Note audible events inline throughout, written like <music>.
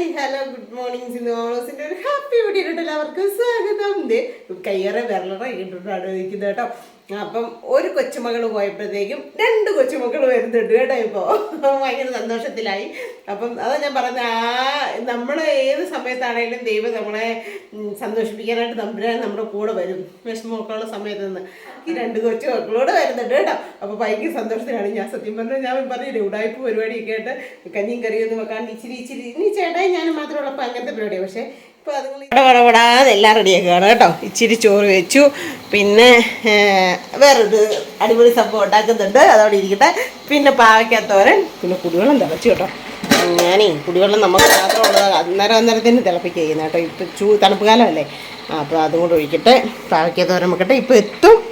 Hi hello good morning. സിനിമോളോസിന്റെ ഒരു happy വീഡിയോയിട്ട് എല്ലാവർക്കും സ്വാഗതം. ദേ കയ്യേറെ വിരലറ ഇട്ടിട്ടാണ് ഇരിക്കുന്നത് കേട്ടോ. അപ്പം ഒരു കൊച്ചുമകൾ പോയപ്പോഴത്തേക്കും രണ്ട് കൊച്ചുമക്കൾ വരുന്നുണ്ട് കേട്ടോ ഇപ്പോൾ ഭയങ്കര സന്തോഷത്തിലായി. അപ്പം അതാ ഞാൻ പറഞ്ഞത് ആ നമ്മൾ ഏത് സമയത്താണെങ്കിലും ദൈവം നമ്മളെ സന്തോഷിപ്പിക്കാനായിട്ട് തമ്പുരാൻ നമ്മുടെ കൂടെ വരും. വിഷമമൊക്കെയുള്ള സമയത്ത് നിന്ന് ഈ രണ്ട് കൊച്ചുമക്കളോട് വരുന്നുണ്ട് കേട്ടോ. അപ്പോൾ ഭയങ്കര സന്തോഷത്തിലാണ്. ഞാൻ സത്യം പറഞ്ഞാൽ ഞാൻ പറഞ്ഞില്ലേ ഉടായ്പ പരിപാടിയൊക്കെ ആയിട്ട് കഞ്ഞിയും കറിയൊന്നും വെക്കാണ്ട് ഇച്ചിരി ഇച്ചിരി ഇനി ചേട്ടായി ഞാൻ മാത്രമേ ഉള്ളപ്പോൾ അങ്ങനത്തെ പരിപാടിയാണ് പക്ഷേ വടവടാതെ എല്ലാം റെഡിയാക്കുകയാണ് കേട്ടോ. ഇച്ചിരി ചോറ് വെച്ചു. പിന്നെ വേറൊരു അടിപൊളി സംഭവം ഉണ്ടാക്കുന്നുണ്ട്. അതവിടെ ഇരിക്കട്ടെ. പിന്നെ പാവയ്ക്കാത്തോരൻ പിന്നെ കുടിവെള്ളം തിളച്ചു കേട്ടോ. ഞാനേ കുടിവെള്ളം നമുക്ക് മാത്രമുള്ളത് അന്നേരം അന്നേരത്തിന് തിളപ്പിക്കുക ചെയ്യുന്നത് കേട്ടോ. ഇപ്പം ചൂ തണുപ്പ് കാലമല്ലേ. അപ്പോൾ അതും കൂടെ ഒഴിക്കട്ടെ. പാവയ്ക്കാത്തോരൻ വെക്കട്ടെ ഇപ്പം എത്തും.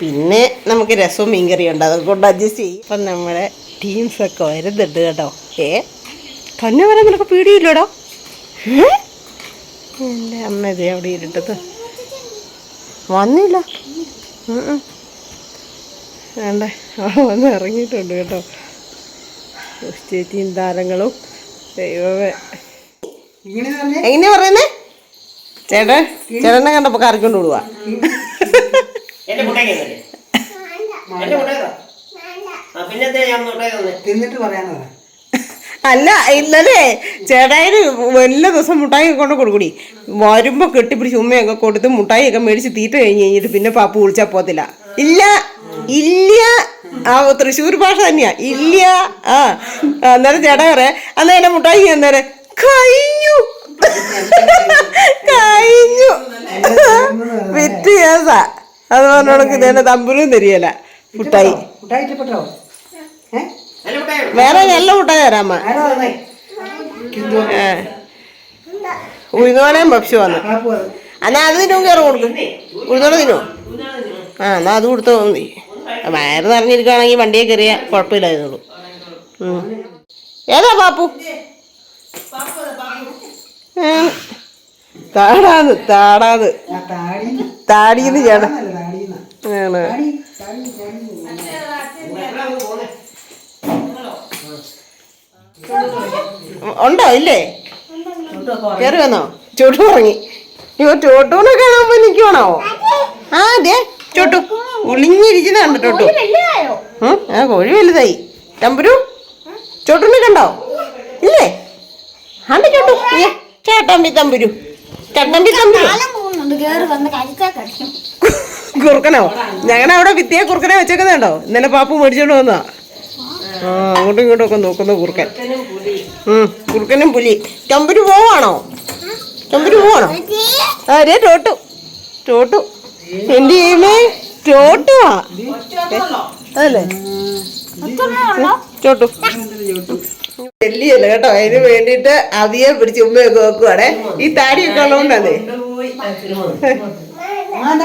പിന്നെ നമുക്ക് രസവും മീൻകറിയും ഉണ്ട്. അതുകൊണ്ട് അഡ്ജസ്റ്റ് ചെയ്യും. ഇപ്പം നമ്മുടെ ടീംസൊക്കെ വരുന്നുണ്ട് കേട്ടോ. ഏ? കണ്ണു വരാൻ നിനക്ക് പേടിയില്ലടോ? ഏ? എന്റെ അമ്മ ഇതേ അവിടെ ഇരുട്ടത്ത്. വന്നില്ല. വേണ്ട അവിടെ വന്ന് ഇറങ്ങിയിട്ടുണ്ട് കേട്ടോ. ചേച്ചിയും താരങ്ങളും. ദൈവമേ. എങ്ങനെയാ പറയുന്നേ? ചേട്ടൻ ചേട്ടനെ കണ്ടപ്പോ കറിക്കൊണ്ട് വിടുവാ. പിന്നത്തെ ഞാൻ തിന്നിട്ട് പറയാന്ന് പറ. അല്ല ഇന്നലെ ചേട്ടായിന് എല്ലാ ദിവസം മുട്ടായി കൊണ്ട് കൊടുക്കൂടി. വരുമ്പോ കെട്ടിപ്പിടിച്ച് ഉമ്മയൊക്കെ കൊടുത്ത് മുട്ടായി ഒക്കെ മേടിച്ച് തീറ്റ കഴിഞ്ഞ് കഴിഞ്ഞിട്ട് പിന്നെ പാപ്പ വിളിച്ചാ പോത്തില്ല ഇല്ല ഇല്ല. ആ തൃശ്ശൂർ ഭാഷ തന്നെയാ. ഇല്ല. ആ അന്നേരം ചേട്ടാ പറയാ അന്നേരം മുട്ടായി അന്നേരം കഴിഞ്ഞു. കഴിഞ്ഞു. വിറ്റ് കേസാ. അത് പറഞ്ഞോളക്ക് ഇതന്നെ തമ്പുരും തരികല. മുട്ടായി. മുട്ടായി വേറെ നല്ല മുട്ടായി തരാമ്മ ആരോ ഭക്ഷ്യം വന്ന് പാപ്പു അത് എന്നാ അത് തിന്നും കയറി കൊടുക്കും. ഉഴുന്നോട് തിന്നോ? ആ എന്നാ അത് കൊടുത്തോ നീ വയറ് നിറഞ്ഞിരിക്കുകയാണെങ്കിൽ വണ്ടിയെ കയറിയ കുഴപ്പമില്ലായിരുന്നുള്ളൂ. ഉം. ഏതാ പാപ്പു. താടാന്ന് താടാന്ന്. താടിയെന്ന് ചേട്ടാ. ആണ്. ഉണ്ടോ? ഇല്ലേ? കയറി വന്നോ? ചോട്ടു ഉറങ്ങി. ഇവ ചോട്ടൂനെ കാണാൻ പോയി നിൽക്കുവാണോ ആ അതെ ചോട്ടു. ഒളിഞ്ഞിരിക്കുന്നുണ്ട് ചോട്ടു. ആ കോഴി വലുതായി. തമ്പുരു ചോട്ടൂനെ കണ്ടോ? ഇല്ലേ? ആണ്ട് ചോട്ടു. ചേട്ടമ്പി തമ്പുരു. ചേട്ടമ്പി തമ്പുരു. കുറുക്കനോ? ഞങ്ങളുടെ അവിടെ വിത്തിയെ കുറുക്കനെ വെച്ചേക്കുന്നുണ്ടോ ഇന്നലെ പാപ്പു മേടിച്ചോണ്ട് വന്നാ ആ അങ്ങോട്ടും ഇങ്ങോട്ടും ഒക്കെ നോക്കുന്നു കുറുക്കൻ. ഉം, കുറുക്കനും പുലി. ചമ്പുരു പോവാണോ? ചമ്പുരു പോവാണോ? അരെ ടോട്ടു ടോട്ടു എന്റെ ചെയ്യുമേ ടോട്ടുവാ അതല്ലേ ചോട്ടു. ചെല്ലിയല്ല കേട്ടോ? അതിന് വേണ്ടിട്ട് അവിയെ പിടിച്ച് ഉമ്മയൊക്കെ വെക്കുവാണേ. ഈ താടിയൊക്കെ ഉള്ളതുകൊണ്ടല്ലേ?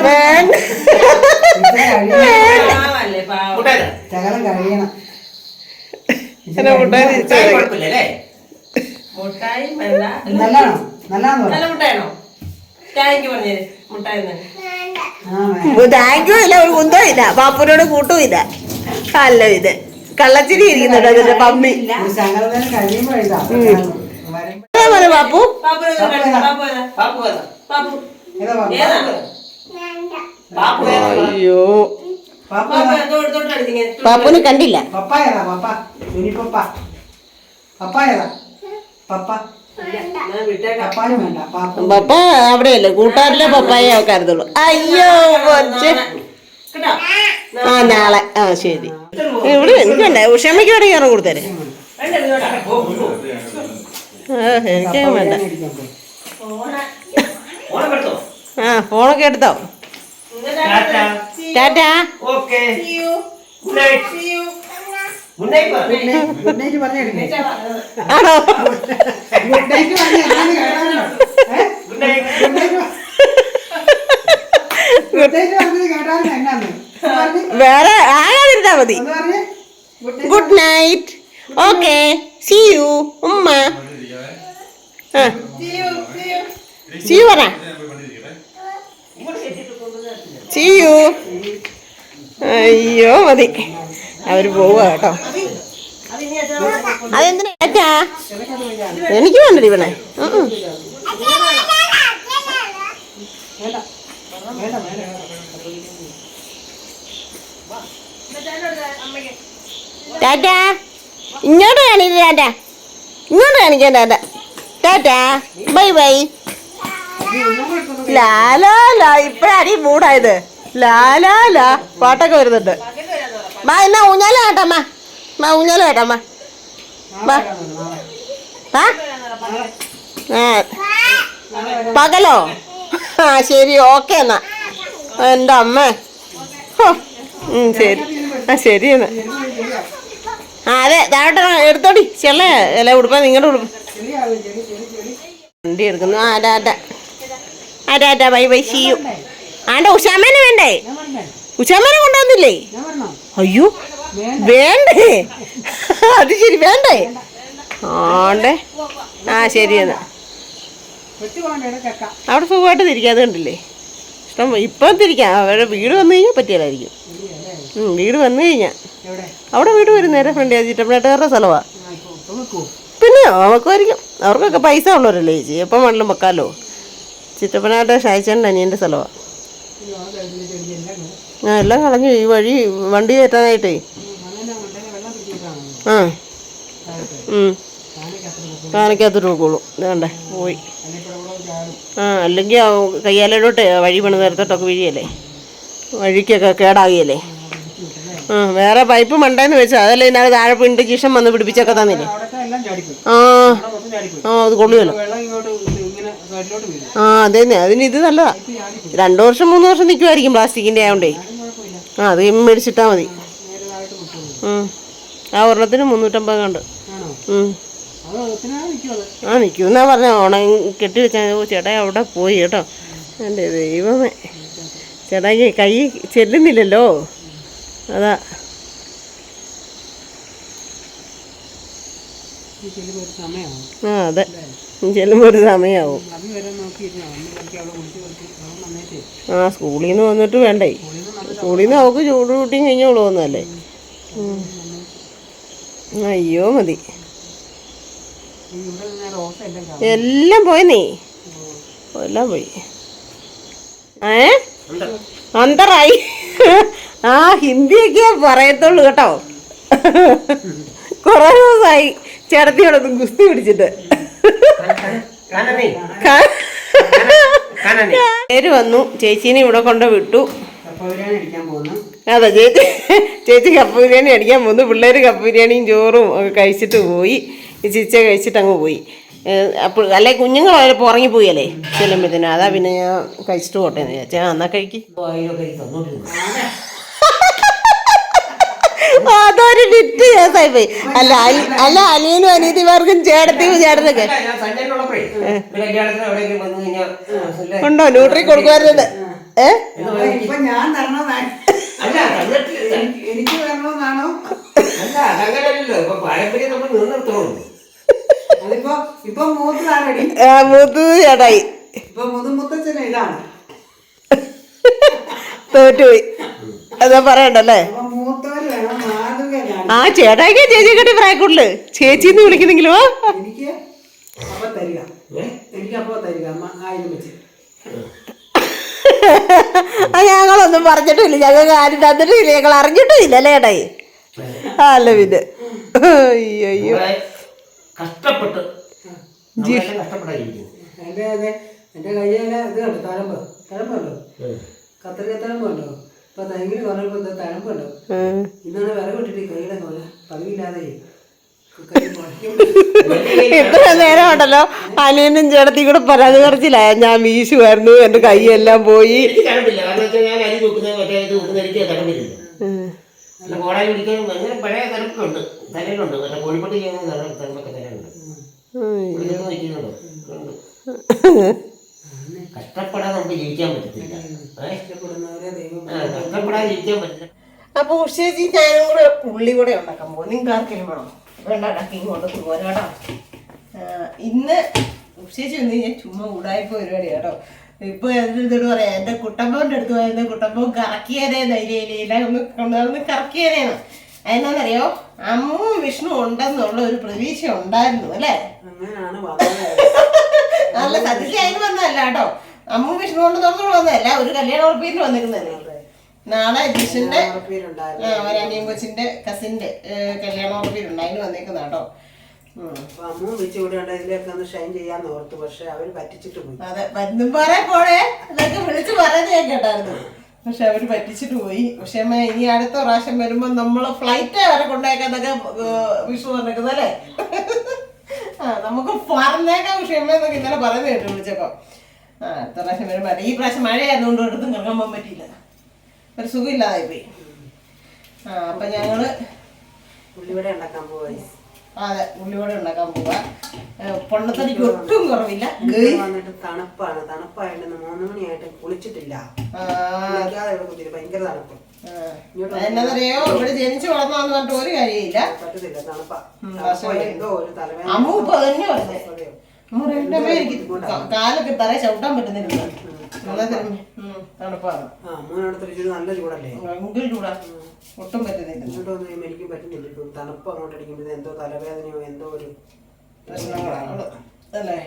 വേണ്ട. വേണ്ട. മുട്ടായി വേണ്ട നല്ല മുട്ടായാണോ താങ്ക് യു പറഞ്ഞേ. മുട്ടായി താങ്ക് യു ഇല്ല ഒരു കുന്തവും ഇല്ല. കൂട്ടും ഇല്ല. അല്ല ഇത് കള്ളച്ചിരി ഇരിക്കുന്നുണ്ട് അതിന്റെ പമ്മി. ഒരു ശകലം നേരം കഴിയുമ്പോ എഴുതാം. വരും അതേ പോലെ പാപ്പു? അയ്യോ. പാപ്പുനെ കണ്ടില്ല. പപ്പ ഏതാ പപ്പ? പപ്പായും വേണ്ട പാപ്പു പപ്പ അവിടെയല്ലേ? കൂട്ടുകാരിലെ പപ്പായ കരുതുള്ളൂ അയ്യോ കൊച്ച്. കേട്ടോ? ആ നാളെ. ആ ശരി. ഇവിടെ എനിക്ക് വേണ്ട. ഉഷമ്മയ്ക്ക് ഇവിടെ ഇറങ്ങി കൊടുത്തേരെ. എനിക്ക് വേണ്ട. ആ ഫോണൊക്കെ എടുത്തോ? Tata. Okay good night good night. Good night പറഞ്ഞെടുക്കേ ആണോ? ഗുഡ് നൈറ്റ് പറഞ്ഞ? ഗുഡ് നൈറ്റ് ഗുഡ് നൈറ്റ് പ- ഗുഡ് നൈറ്റ് പറഞ്ഞത് കേട്ടാലോ പറഞ്ഞേ. വേറെ ആരാതിരുന്നാ മതി. Good night good night okay see you ഉമ്മ. ആ സി യു പറ. സി യു അയ്യോ മതി. അവർ പോവുക കേട്ടോ. അതെന്തിനാ എനിക്ക് വേണ്ടത് വേണ്ട ടാറ്റാ ഇങ്ങോട്ട് കാണില്ല ടാറ്റാ. ഇങ്ങോട്ട് കാണിക്കാൻ ടാറ്റ. ടാറ്റാ ബൈ ബൈ. ലാലാ ലാ ഇപ്പഴാണ് ഈ മൂടായത്. ലാലാ ലാ പാട്ടൊക്കെ വരുന്നുണ്ട്. മാ എന്നാ ഊഞ്ഞാല കേട്ടമ്മ മാ. ഊഞ്ഞാല കേട്ടമ്മ ആ പകലോ? ആ ശരി ഓക്കെ എന്നാ. എന്റെ അമ്മ. ശരി. ആ ശരി എന്നാ. ആ അതെ താഴോട്ട് എടുത്തോടി. ചെള്ള ഇല ഉടുപ്പ നിങ്ങളുടെ ഉടുപ്പ്. വണ്ടി എടുക്കുന്നു. ആ ടാറ്റ അതെ ബൈ ബൈ ചെയ്യൂ ആണ്ട ഉഷാമേനെ വേണ്ടേ? ഉഷാമേനെ കൊണ്ടുവന്നില്ലേ? അയ്യോ വേണ്ടേ? അത് ശരി വേണ്ടേ? ആണ്ടേ. ആ ശരി എന്നാ. അവിടെ സുഖമായിട്ട് തിരിക്കാതെ കണ്ടില്ലേ? ഇഷ്ടം ഇപ്പം തിരിക്കാം. അവരുടെ വീട് വന്നു കഴിഞ്ഞാൽ പറ്റിയല്ലായിരിക്കും വീട് വന്നു കഴിഞ്ഞാൽ. അവിടെ വീട് വരും നേരെ ഫ്രണ്ട് ചിറ്റപ്പനാട്ടുകാരുടെ സ്ഥലമാണ് പിന്നെ നമുക്കുമായിരിക്കും അവർക്കൊക്കെ പൈസ ഉള്ളവരല്ലേ ചേച്ചി? എപ്പം വേണമെങ്കിലും വെക്കാമല്ലോ ചിറ്റപ്പനാട്ട് ഷായിച്ചേന്റെ അനിയന്റെ സ്ഥലമാണ് ആ എല്ലാം കളഞ്ഞു. ഈ വഴി വണ്ടി കയറ്റാനായിട്ടേ. ആ. കാനക്കകത്ത് ഉം വേണ്ടേ പോയി. ആ അല്ലെങ്കിൽ കയ്യാലോട്ട് വഴി പണി നേരത്തോട്ടൊക്കെ വീഴിയല്ലേ? വഴിക്കൊക്കെ കേടാകിയല്ലേ? ആ വേറെ പൈപ്പ് മണ്ടേന്ന് വെച്ചാൽ അതല്ലേ ഇതിനകത്ത് താഴെ പിണ്ട് ചീഷം വന്ന് പിടിപ്പിച്ചൊക്കെ തന്നില്ലേ? ആ. ആ അത് കൊള്ളുമല്ലോ ആ അതന്നെ. അതിന് ഇത് നല്ലതാ. രണ്ടു വർഷം മൂന്ന് വർഷം നിൽക്കുമായിരിക്കും പ്ലാസ്റ്റിക്കിന്റെ ആയതുകൊണ്ടേ ആ അത് മേടിച്ചിട്ടാൽ മതി. ആ ഒരെണ്ണത്തിന് മുന്നൂറ്റമ്പത് കണ്ട്. ഒത്തിനാ നിൽക്കും എന്നാ ആ പറഞ്ഞ. ഓണം കെട്ടി വെച്ചാൽ ചേട്ടാ അവിടെ പോയി കേട്ടോ. എന്റെ ദൈവമേ. ചേട്ടായി കൈ ചെല്ലുന്നില്ലല്ലോ. അതാ. ആ അതെ. ചെല്ലുമ്പോൾ ഒരു സമയമാവും ആ സ്കൂളിൽ നിന്ന് വന്നിട്ട് വേണ്ടേ? സ്കൂളിൽ നിന്ന് അവൾക്ക് ചൂട് കൂട്ടിയും കഴിഞ്ഞോളൂ ഒന്നല്ലേ അയ്യോ മതി. എല്ലാം പോയി നീ? എല്ലാം പോയി. ഏ? അന്തറായി. ആ ഹിന്ദിയൊക്കെ പറയത്തുള്ളൂ കേട്ടോ. കുറേ ദിവസമായി ചേട്ടത്തിയോടൊന്നും ഗുസ്തി പിടിച്ചിട്ട്. പേര് വന്നു. ചേച്ചീനെ ഇവിടെ കൊണ്ട് വിട്ടു. അതെ ചേച്ചി. ചേച്ചി കപ്പ ബിരിയാണി അടിക്കാൻ പോന്നു പിള്ളേർ കപ്പ ബിരിയാണിയും ചോറും ഒക്കെ കഴിച്ചിട്ട് പോയി. ഈ ചിച്ച കഴിച്ചിട്ട് അങ്ങ് പോയി. അപ്പോൾ അല്ലെ കുഞ്ഞുങ്ങൾ ചിലപ്പോൾ ഉറങ്ങിപ്പോയല്ലേ? ചെല്ലുമ്പോഴത്തേനും. അതാ പിന്നെ ഞാൻ കഴിച്ചിട്ട് പോട്ടെ ചേച്ചാ എന്നാ കഴിക്കും. അതൊരു ഡിറ്റ് കേസായി പോയി. അല്ല അലി- അല്ല അനിയനും അനീതിമാർക്കും ചേട്ടത്തിയും ചേട്ടനൊക്കെ. ഉണ്ടോ? ന്യൂട്രി കൊടുക്കുമായിരുന്നത്? ഏ. എനിക്ക് തരണമെന്നാണോ അല്ല അതങ്ങനെയല്ലല്ലോ ഇപ്പൊ പാരമ്പര്യം നമ്മൾ നിലനിർത്തണമല്ലോ. അതിപ്പോ ഇപ്പൊ മൂത്തതാണടി. ആ, മൂത്തത് ചേട്ടായി. ഇപ്പൊ മുതുമുത്തച്ഛന് ഇതാണ്. തോറ്റുപോയി. അതാ പറയണ്ടല്ലേ അപ്പൊ മൂത്തവര് വേണം മാതൃക കാണും ആ ചേട്ടായിക്കാ ചേച്ചി കെട്ടി ചേച്ചി എന്ന് വിളിക്കുന്നെങ്കിലോ? എനിക്ക് അപ്പൊ തരിക. എനിക്ക് അപ്പൊ തരിക. അമ്മ ആയിരം വെച്ച്. ആ ഞങ്ങളൊന്നും പറഞ്ഞിട്ടില്ല. ഞങ്ങൾക്ക് ആരും തന്നിട്ടില്ല. ഞങ്ങൾ അറിഞ്ഞിട്ടുമില്ല അല്ലേ ചേട്ടായി? ആ, അല്ല പിന്നെ. അയ്യോ അയ്യോ. നമ്മളെ കഷ്ടപ്പെട്ട് എന്റെ അതെ. എന്റെ കയ്യിലെ ഇത് കണ്ടു. തഴമ്പ്. തഴമ്പുണ്ടോ? കത്രിക തഴമ്പുണ്ടോ? ഇപ്പൊ തെങ്ങിന് പറഞ്ഞപ്പോ ഇത് തഴമ്പുണ്ടോ? ഉം. ഇന്നാണ് വിറക് ഇട്ടിട്ട് കൈയുടെ പോലെ പതിവില്ലാതെ കൈ ഇത്ര നേരം ഉണ്ടല്ലോ. അനിയനും ചേട്ടത്തി കൂടെ പരാതി കുറച്ചില്ല ഞാൻ വീശുമായിരുന്നു എന്റെ കൈയെല്ലാം പോയി. കോഴിപ്പട്ടി ചെയ്യുന്ന കഷ്ടപ്പെടാതെ നമുക്ക് ജീവിക്കാൻ പറ്റത്തില്ല. ഇഷ്ടപ്പെടുന്നവരെ ദൈവം ആ, കഷ്ടപ്പെടാതെ ജീവിക്കാൻ പറ്റില്ല. അപ്പൊ ഉഷേജി ഞാനും കൂടെ ഉള്ളി കൂടെ ഉണ്ടാക്കാൻ പോകും നിങ്ങൾക്ക് ആർക്കെങ്കിലും വേണോ? വേണ്ട ഉണ്ടാക്കി ഇങ്ങോട്ട് പോകാൻ കേട്ടോ. ഇന്ന് ഉഷേജി വന്ന് കഴിഞ്ഞാൽ ചുമ്മാ ഉടായ്പ പരിപാടി കേട്ടോ. ഇപ്പൊ എന്നിട്ട് പറയാം എന്റെ കുട്ടമ്പോന്റെ അടുത്ത് പോയ എന്റെ കുട്ടമ്പോ കറക്കിയേനെ ധൈര്യയില്ല ഒന്ന് കൊണ്ടുവന്ന് കറക്കിയേനെയാണ് അതെന്നാന്നറിയോ അമ്മുവും വിഷ്ണു ഉണ്ടെന്നുള്ള ഒരു പ്രതീക്ഷ ഉണ്ടായിരുന്നു അല്ലേ? നല്ല സത്യത്തിൽ അതിന് വന്നതല്ല കേട്ടോ. അമ്മു വിഷ്ണു കൊണ്ട് തുറന്നു വന്നതല്ല ഒരു കല്യാണ ഉറപ്പീരിൽ വന്നിരുന്നല്ലേ നാളെ ജിഷിന്റെ ഒരനിയൻ കൊച്ചിന്റെ കസിന്റെ കല്യാണ ഉറപ്പീരുണ്ട് അതിന് വന്നേക്കുന്ന കേട്ടോ. അമ്മ ഇതിലേക്ക് ഒന്ന് ഷൈൻ ചെയ്യാന്ന് ഓർത്തു പക്ഷെ അവർ പറ്റിച്ചിട്ട് പോയി. അതെ വരുന്നും പറ പോണേ. എന്നൊക്കെ വിളിച്ചു പറയുന്നത് കേട്ടായിരുന്നു. പക്ഷെ അവർ പറ്റിച്ചിട്ട് പോയി. പക്ഷെ അമ്മ ഇനി അടുത്ത പ്രാവശ്യം വരുമ്പോ നമ്മൾ ഫ്ലൈറ്റ് വരെ കൊണ്ടേക്കാന്നൊക്കെ വിഷു പറഞ്ഞേക്കുന്നത് അല്ലേ? ആ നമുക്ക് പറഞ്ഞേക്കാം പക്ഷെ അമ്മ എന്നൊക്കെ ഇന്നലെ പറയുന്നത് കേട്ടു വിളിച്ചപ്പോ ആ അടുത്ത പ്രാവശ്യം വരുമ്പോ ഈ പ്രാവശ്യം മഴയായതുകൊണ്ട് ഒരിടത്തും കിടക്കാൻ പോകാൻ പറ്റിയില്ല. ഒരു സുഖമില്ലാതായി പോയി ആ അപ്പൊ ഞങ്ങൾ ഉള്ളിവിടെ ഉണ്ടാക്കാൻ പോയി അതെ ഉള്ളിവട ഉണ്ടാക്കാൻ പോവാ. പൊണ്ണത്തടിക്ക് ഒട്ടും കുറവില്ല. വന്നിട്ട് തണുപ്പാണ്. തണുപ്പായിട്ട് മൂന്ന് മണിയായിട്ട് കുളിച്ചിട്ടില്ല. ഭയങ്കര തണുപ്പ്. എന്നറിയോ ഇവിടെ ജനിച്ചു വളർന്നാന്ന് പറഞ്ഞിട്ട് ഒരു കാര്യമില്ല പറ്റത്തില്ല. തണുപ്പാ. എന്തോ ഒരു തലവേദന. അമ്മ ഇപ്പൊ തന്നെ പറഞ്ഞേ? അമ്മ രണ്ടേ എനിക്ക് കാലൊക്കെ തറ ചവിട്ടാൻ പറ്റുന്നില്ല. തണുപ്പാണ് ആ മൂന്നോട് തൃശ്ശൂർ നല്ല ചൂടല്ലേ? ഭയങ്കര ചൂടാ. ഒട്ടും പറ്റുന്നില്ല. ഇങ്ങോട്ടൊന്നും എനിക്കും പറ്റുന്നില്ല. ഇപ്പം തണുപ്പ് അങ്ങോട്ട് അടിക്കുമ്പോൾ എന്തോ തലവേദനയോ എന്തോ ഒരു പ്രശ്നങ്ങളാണ്. അല്ലേ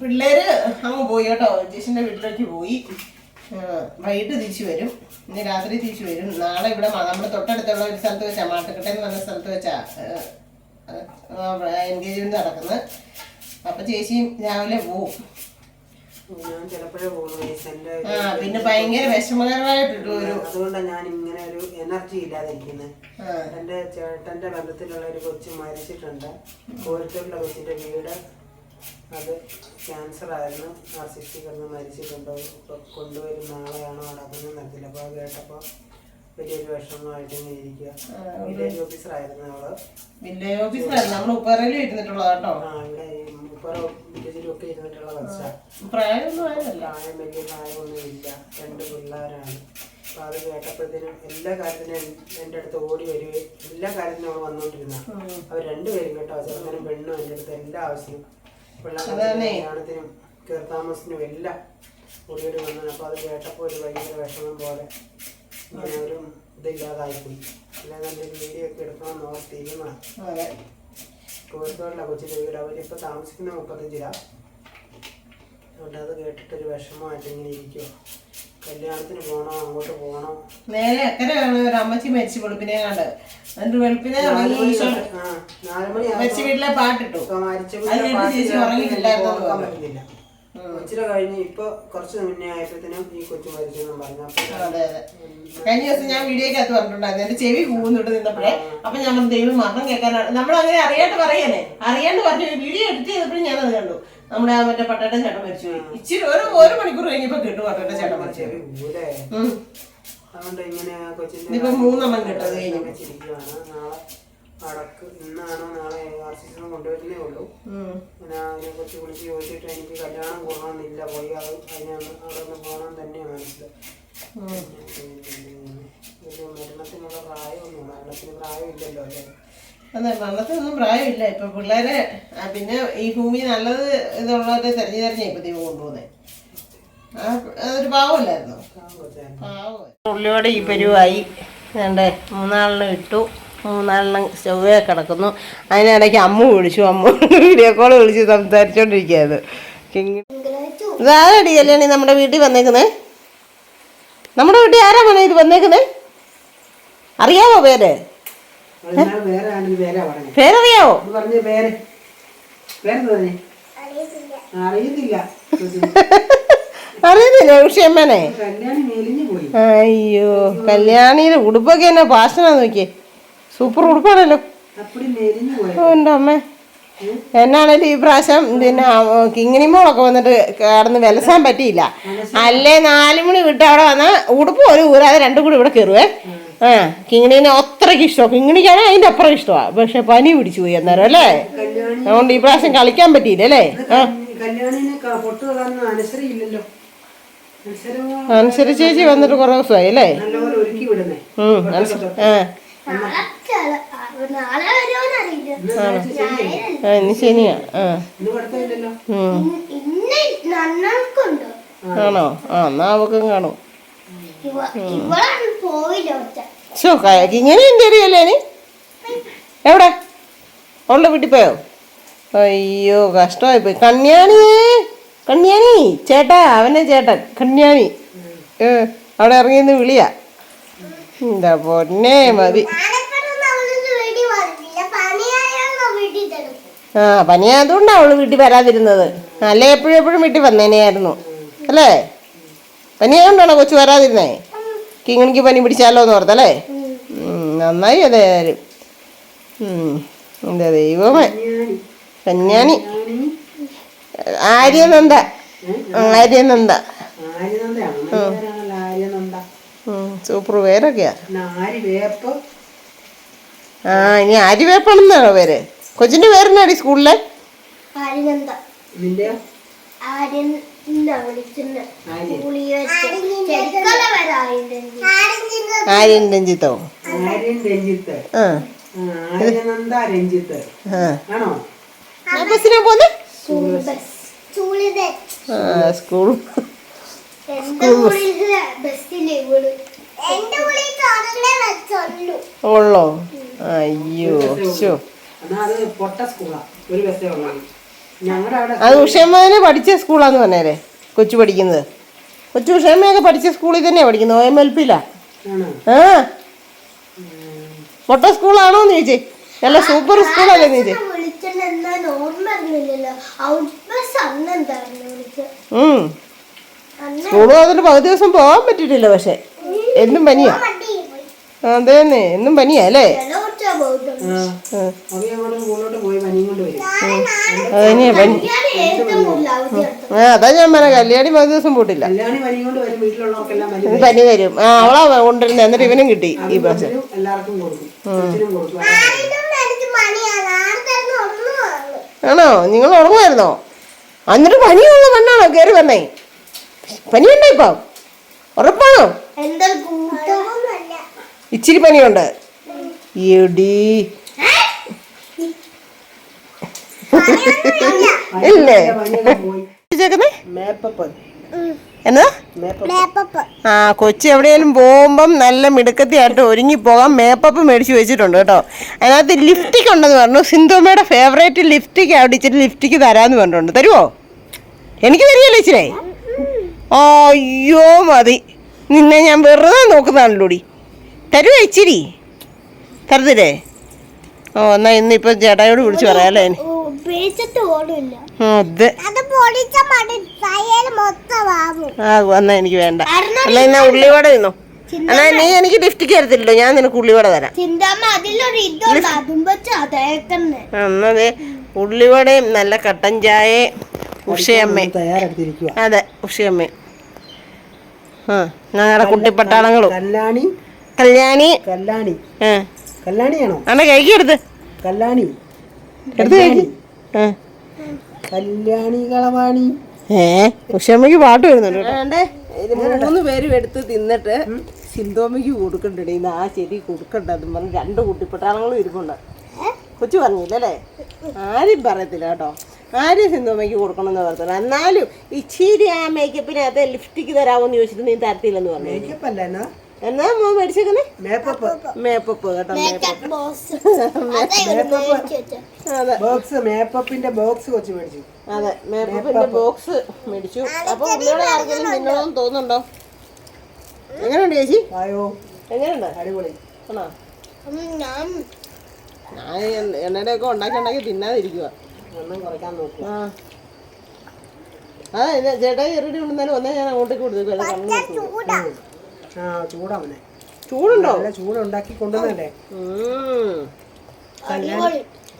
പിള്ളേര് അങ്ങ് പോയി കേട്ടോ. ജിഷിന്റെ വീട്ടിലേക്ക് പോയി. വൈകിട്ട് തിരിച്ചു വരും. ഇനി രാത്രി തിരിച്ചു വരും. നാളെ ഇവിടെ നമ്മുടെ തൊട്ടടുത്തുള്ള ഒരു സ്ഥലത്ത് വെച്ചാ മാട്ടുക്കട്ടെ എന്ന് പറഞ്ഞ സ്ഥലത്ത് വെച്ചാ എൻഗേജ്മെന്റ് നടക്കുന്നത് അപ്പൊ ചേച്ചിയും രാവിലെ പോവും. ഞാൻ ചിലപ്പോഴേ ആ പിന്നെ ഭയങ്കര വിഷമകരമായിട്ടുണ്ട് ഒരു അതുകൊണ്ടാണ് ഞാൻ ഇങ്ങനെ ഒരു എനർജി ഇല്ലാതിരിക്കുന്നത് ആ, എന്റെ ചേട്ടന്റെ ബന്ധത്തിലുള്ള ഒരു കൊച്ചു മരിച്ചിട്ടുണ്ട്. കോഴിക്കോടുള്ള കൊച്ചിന്റെ വീട് അത് ക്യാൻസർ ആയിരുന്നു. നാർസിസ്റ്റിക് കിടന്ന് മരിച്ചിട്ടുണ്ട്. ഇപ്പൊ കൊണ്ടുവരും നാളെയാണോ അതൊന്നും നടത്തില്ല അപ്പോൾ അത് കേട്ടപ്പോൾ വലിയൊരു വിഷമമായിട്ട് ഇങ്ങനെ ഇരിക്കുക. വില്ലേജ് ഓഫീസറായിരുന്നു അവൾ. വില്ലേജ് ഓഫീസിലായിരുന്നു നമ്മൾ ഉപ്പറയിൽ ഇരുന്നിട്ടുള്ളത് കേട്ടോ. ആ ഇവിടെ ഈ മുപ്പറ വില്ലേജിലും ഒക്കെ ഇരുന്നിട്ടുള്ള കൊച്ചാ പ്രായമൊന്നും ആയതല്ല. പ്രായം വലിയ പ്രായമൊന്നും ഇല്ല. രണ്ട് പിള്ളേരാണ്. അപ്പൊ അത് കേട്ടപ്പോഴത്തേനും എല്ലാ കാര്യത്തിനും എൻ- എന്റെ അടുത്ത് ഓടി വരികയും എല്ലാ കാര്യത്തിനും അവൾ വന്നുകൊണ്ടിരുന്ന അവർ രണ്ടുപേരും കേട്ടോ ചെറുക്കനും പെണ്ണും എന്റെ അടുത്ത് എല്ലാ ആവശ്യവും പിള്ളേരുടെ കല്യാണത്തിനും കീർത്താമസത്തിനും എല്ലാം ഓടിയോടി വന്നു അപ്പോൾ അത് കേട്ടപ്പോൾ ഒരു ഭയങ്കര വിഷമം പോലെ. ഇങ്ങനെ ഒരു ഇതില്ലാതായിപ്പോയി. അല്ലാതെ വീഡിയോ ഒക്കെ എടുക്കണമെന്ന് ഓർത്തിരുന്ന അതെ. കോഴിക്കോടിലെ കൊച്ചിന്റെ വീട് അവരിപ്പോൾ താമസിക്കുന്ന മുപ്പത്തഞ്ചിലാണ് അതുകൊണ്ട് അത് കേട്ടിട്ടൊരു വിഷമമായിട്ട് ഇങ്ങനെ ഇരിക്കുക കല്യാണത്തിന് പോകണോ അങ്ങോട്ട് പോകണോ നേരെ എത്രയാണ് ഒരു അമ്മച്ചി മരിച്ചു വെളുപ്പിനെ കണ്ട്. എന്നിട്ട് വെളുപ്പിനെ മരിച്ച വീട്ടിലെ പാട്ടിട്ടു. ചേച്ചി ഉറങ്ങിയിട്ടില്ലായിരുന്നു കൊച്ചിനെ കഴിഞ്ഞ് ഇപ്പൊ കുറച്ച് മുന്നേ ആയപ്പോഴത്തേനും ഈ കൊച്ചു മരിച്ചെന്നും പറഞ്ഞു. അപ്പൊ കഴിഞ്ഞ ദിവസം ഞാൻ വീഡിയോക്കകത്ത് പറഞ്ഞിട്ടുണ്ടായിരുന്നു. എന്റെ ചെവി കൂന്നിട്ട് നിന്നപ്പോഴേ. അപ്പൊ ഞാൻ ദൈവം മരണം കേൾക്കാനാണ്. നമ്മൾ അങ്ങനെ അറിയാണ്ട് പറയാനേ അറിയാണ്ട് പറഞ്ഞു വീഡിയോ എഡിറ്റ് ചെയ്തപ്പോഴും ഞാൻ അത് കണ്ടു. നമ്മുടെ ആ മറ്റേ പട്ടേട്ട ചേട്ടൻ മരിച്ചു പോയി ഇച്ചിരി ഒരു ഒരു മണിക്കൂർ കഴിഞ്ഞപ്പോ കിട്ടും പട്ടേട്ട ചേട്ടൻ മരിച്ചു ഇപ്പൊ മൂന്നെണ്ണം കിട്ടത് കഴിഞ്ഞു. അടക്ക് ഇന്നാണോ നാളെ ആർ സി സിന്ന് കൊണ്ടുവരുന്നേ ഉള്ളൂ. ഞാൻ അതിനെ കുറിച്ച് വിളിച്ച് ചോദിച്ചിട്ട് എനിക്ക് കല്യാണം കൊള്ളണമെന്നില്ല പോയി അത് അതിനെ അവിടെ ഒന്ന് പോകണം തന്നെയാണ് മരണത്തിനുള്ള പ്രായമൊന്നും മരണത്തിന് പ്രായമില്ലല്ലോ അല്ലേ? അതെ മരണത്തിനൊന്നും പ്രായമില്ല. ഇപ്പൊ പിള്ളേരെ പിന്നെ ഈ ഭൂമി നല്ലത് ഇതുള്ളവരെ തെരഞ്ഞു തെരഞ്ഞ ഇപ്പൊ ദൈവം കൊണ്ടുപോകുന്നത് ആ അതൊരു പാവമല്ലായിരുന്നു? ഉള്ളിയോടെ ഈ പരുവായി. വേണ്ടേ മൂന്നാളിന് ഇട്ടു. മൂന്നാളിന് സ്റ്റൗവേ കിടക്കുന്നു. അതിനിടയ്ക്ക് അമ്മ വിളിച്ചു. അമ്മ വീഡിയോ കോൾ വിളിച്ച് സംസാരിച്ചോണ്ടിരിക്കുകയത് ഇതാരടി കല്യാണി നമ്മുടെ വീട്ടിൽ വന്നേക്കുന്നേ. നമ്മുടെ വീട്ടിൽ ആരാ മോനെ ഇത് വന്നേക്കുന്നേ? അറിയാവോ പേര്? പേരറിയാവോ? അറിയത്തില്ല. ഉഷയമ്മനെ കല്യാണി പോയി. അയ്യോ കല്യാണിയുടെ ഉടുപ്പൊക്കെ എന്നാ ഭാഷണ നോക്കിയേ. സൂപ്പർ ഉടുപ്പാണല്ലോ. എന്റെ അമ്മ. എന്നാണേലും ഈ പ്രാവശ്യം പിന്നെ കിങ്ങിനിമോളൊക്കെ വന്നിട്ട് കിടന്ന് വിലസാൻ പറ്റിയില്ല. അല്ലേ നാല് മണി വിട്ട് അവിടെ വന്ന ഉടുപ്പ് ഒരു ഊരാതെ രണ്ടും കൂടി ഇവിടെ കയറുവേ. ആ. കിങ്ങിണീനെ അത്രയ്ക്ക് ഇഷ്ടമാണ് കിങ്ങിണിക്കാണ് അതിന്റെ അപ്പുറം ഇഷ്ടമാണ് പക്ഷെ പനി പിടിച്ചു പോയി അന്നേരം അല്ലേ? അതുകൊണ്ട് ഈ പ്രാവശ്യം കളിക്കാൻ പറ്റിയില്ല അല്ലേ? ആ. കല്യാണിനെ ക- പൊട്ട് കളന്ന് അനുസരിയില്ലല്ലോ അനുസരം അനുസരിച്ച് ചേച്ചി വന്നിട്ട് കുറേ ദിവസമായി അല്ലേ? ഉം ആ. ആ, ശനിയാ. ഇന്ന്. ആണോ? ആ എന്നാ അവക്കും കാണും. ഷോ ഇങ്ങനെ എന്റെ അറിയല്ലേ എവിടെ? അവളുടെ വീട്ടിൽ പോയോ? അയ്യോ കഷ്ടമായി പോയി കണ്യാണിയേ കണ്യാണി. ചേട്ടാ അവനെ ചേട്ടൻ. കണ്യാണി. ഏ അവിടെ ഇറങ്ങിന്ന് വിളിയാ. എന്താ പൊന്നെ മതി. ആ പനിയായതുകൊണ്ടാണ് അവൾ വീട്ടിൽ വരാതിരുന്നത്. അല്ലേ? എപ്പോഴും എപ്പോഴും വീട്ടിൽ വന്നേനെയായിരുന്നു. അല്ലേ? പനിയായോണ്ടാണോ കൊച്ചു വരാതിരുന്നേ? കിങ്ങിണിക്ക് പനി പിടിച്ചാലോ എന്ന് ഓർത്തല്ലേ നന്നായി അതായാലും എന്താ ദൈവമേ. കന്യാണി. ആര്യനന്ദ. ആര്യനന്ദ. സൂപ്പർ പേരൊക്കെയാ. ആ ഇനി ആര്യവേപ്പാണെന്നാണോ പേര്? കൊച്ചിന്റെ പേരെന്നാടി സ്കൂളിലെ? ആര്യൻ. രഞ്ജിത്തോ. ബസ്സിനെ പോന്നെ? സ്കൂൾ ഉള്ളോ? അയ്യോ ശോ എന്നാ അത് പൊട്ട സ്കൂളാ. ഒരു ബസ്സേ ഉള്ളൂ ഞങ്ങളുടെ അവിടെ അത് ഉഷമ്മനെ പഠിച്ച സ്കൂളാന്ന് പറഞ്ഞേരെ കൊച്ചു പഠിക്കുന്നത്. കൊച്ചു ഉഷേമ്മയൊക്കെ പഠിച്ച സ്കൂളിൽ തന്നെയാ പഠിക്കുന്നത് ഒ എം എൽ പിയിലാ ആണോ? ആ. മൊട്ട സ്കൂളാണോന്ന് ചോദിച്ചേ. നല്ല സൂപ്പർ സ്കൂളല്ലേ നീ ചോദിച്ചേ. വിളിച്ചത് എന്താ ഓർമ്മ അറിഞ്ഞില്ലല്ലോ ഔട്ട് ബസ് അന്ന് എന്തായിരുന്നു വിളിച്ചത് ഉം. അന്ന് സ്കൂളും അതിന് പകുതി ദിവസം പോകാൻ പറ്റിയിട്ടില്ല പക്ഷെ. എന്നും പനിയാ. അതേന്നെ എന്നും പനിയാ അല്ലേ ചില കുറച്ചാ പോയിട്ടുണ്ട് ആ ആ, അവ അങ്ങോട്ട് സ്കൂളിലോട്ട് പോയി പനിയും കൊണ്ട് വരും. അതന്നെയാ പനി ആ അതാ ഞാൻ പറഞ്ഞ കല്യാണി പകുതി ദിവസം പോട്ടില്ല. പനി തരും വരും. ആ അവളാ കൊണ്ടിരുന്നത് എന്നിട്ട് ഇവനും കിട്ടി ഈ പ്രാവശ്യം. എല്ലാവർക്കും കൊടുക്കും. കൊച്ചിനും കൊടുക്കും. ഇതിനും എനിക്ക് പണിയാണ് ആർക്കായിരുന്നു ഒന്നും ആണോ? നിങ്ങൾ ഉറങ്ങുമായിരുന്നോ? എന്നിട്ട് പനിയുള്ള കണ്ണാണോ കയറി വന്നേ? പനിയുണ്ടോ ഇപ്പം? ഉറപ്പാണോ? എന്താ ഇച്ചിരി പണിയുണ്ട്. എടി. ഇല്ലേ? എന്നാ? ആ കൊച്ചി എവിടെയെങ്കിലും പോകുമ്പം നല്ല മിടുക്കത്തിയായിട്ട് ഒരുങ്ങി പോകാൻ മേപ്പപ്പ് മേടിച്ച് വെച്ചിട്ടുണ്ട് കേട്ടോ. അതിനകത്ത് ലിഫ്റ്റിക് ഉണ്ടെന്ന് പറഞ്ഞു. സിന്ധുമ്മയുടെ ഫേവറേറ്റ് ലിഫ്റ്റിക്ക് അവിടെ ഇച്ചിരി ലിഫ്റ്റിക്ക് തരാമെന്ന് പറഞ്ഞിട്ടുണ്ട്. തരുമോ എനിക്ക് തരികയല്ലേ ഇച്ചിരി. അയ്യോ മതി. നിന്നെ ഞാൻ വെറുതെ നോക്കുന്നതാണല്ലോടി. തരുമോ ഇച്ചിരി? തരത്തില്ലേ? ഓ എന്നാ ഇന്നിപ്പോൾ ചേട്ടായോട് വിളിച്ച് പറയാല്ലേ ആ എന്നാ എനിക്ക് വേണ്ട. അല്ല എന്നാ ഉള്ളിവട തിന്നോ. എന്നാ നീ എനിക്ക് ലിഫ്റ്റിക്ക് തരത്തില്ലോ ഞാൻ നിനക്ക് ഉള്ളിവട തരാം. എന്നത് ഉള്ളിവടയും നല്ല കട്ടൻ ചായയും ഉഷയമ്മ അതെ ഉഷയമ്മ ആ ഞങ്ങളുടെ കുട്ടിപ്പട്ടാളങ്ങളും. കല്യാണി. കല്യാണി. കല്യാണിയാണോ? അണ്ണ കഴിക്ക് എടുത്ത്. കല്യാണി. എടുത്ത് കഴിക്ക് കല്യാണി. കളവാണി. ഏ ഉഷമ്മക്ക് പാട്ട് വരുന്നുണ്ട് മൂന്ന് പേരും എടുത്ത് തിന്നിട്ട് സിന്തോമയ്ക്ക് കൊടുക്കണ്ടേ ഇന്ന് ആ ചെടി കൊടുക്കണ്ടെന്ന് പറഞ്ഞ് രണ്ട് കുട്ടിപ്പട്ടാളങ്ങളും ഇരിപ്പുണ്ട്. കൊച്ചു പറഞ്ഞില്ലല്ലേ? ആരും പറയത്തില്ല കേട്ടോ. ആരും സിന്തോമയ്ക്ക് കൊടുക്കണമെന്ന് പറഞ്ഞത് എന്നാലും ഇച്ചിരി ആ മേക്കപ്പിനകത്ത് ലിഫ്റ്റിക്ക് തരാമോന്ന് ചോദിച്ചിട്ട് നീ തരത്തില്ലെന്ന് പറഞ്ഞു മേക്കപ്പ് അല്ല എന്നാ മോൻ മേടിച്ചേക്കുന്നേ മേപ്പപ്പ്. കേട്ടോ <laughs> അതെ ബോക്സ് മേപ്പപ്പിന്റെ ബോക്സ് കൊച്ചു മേടിച്ചു. അതെ മേപ്പപ്പിന്റെ ബോക്സ് മേടിച്ചു. അപ്പൊ ഉള്ളിയുടെ ആർക്കെങ്കിലും നിന്നോന്നും തോന്നുന്നുണ്ടോ? എങ്ങനെയുണ്ട് ചേച്ചി? ആയോ എങ്ങനെയുണ്ട്? അടിപൊളി. ആണോ? ഞാൻ ഞാൻ എണ്ണയുടെ ഒക്കെ ഉണ്ടാക്കി ഉണ്ടാക്കി തിന്നാതിരിക്കുക ആ. ആ ഇത് ചേട്ടാ ചെറുടി കൊണ്ടുവന്നാലും ഒന്നേ ഞാൻ അങ്ങോട്ടേക്ക് കൊടുത്തേക്കും ആ ചൂടാവനെ. ചൂടുണ്ടോ? നല്ല ചൂടുണ്ടാക്കി കൊണ്ടുവന്നല്ലേ?